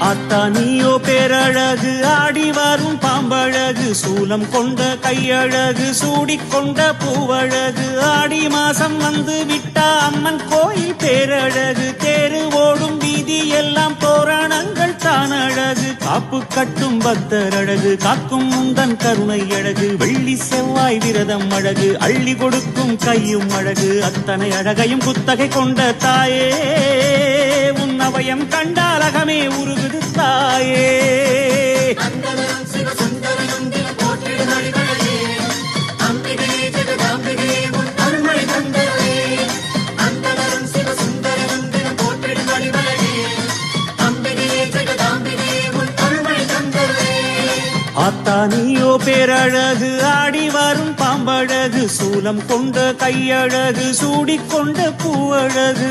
அத்தானியோ பேரழகு ஆடி வரும் பாம்பழகு சூலம் கொண்ட கையழகு சூடிக்கொண்ட பூவழகு ஆடி மாசம் வந்து விட்டா அம்மன் கோயில் பேரழகு தேரு ஓடும் வீதி எல்லாம் தோரணங்கள் தான் அழகு காப்பு கட்டும் பக்தர் அழகு காக்கும் முந்தன் கருணை அழகு வெள்ளி செவ்வாய் விரதம் அழகு அள்ளி கொடுக்கும் கையும் அழகு அத்தனை அழகையும் குத்தகை கொண்ட தாயே. அவயம் கண்டாலகமே உருகுது தாயே. தந்தரே ஆத்தானியோ பேரழகு ஆடி வரும் பாம்பழகு சூலம் கொண்ட கையழகு சூடிக்கொண்ட பூவழகு.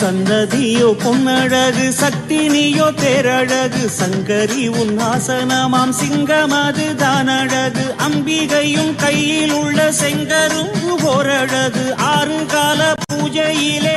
சந்ததியோ பொன்னழகு சக்தினியோ தேரழகு சங்கரி உன் ஆசனமாம் சிங்கம் அது தானழகு அம்பிகையும் கையில் உள்ள செங்கரும் ஓரழகு ஆறு கால பூஜையிலே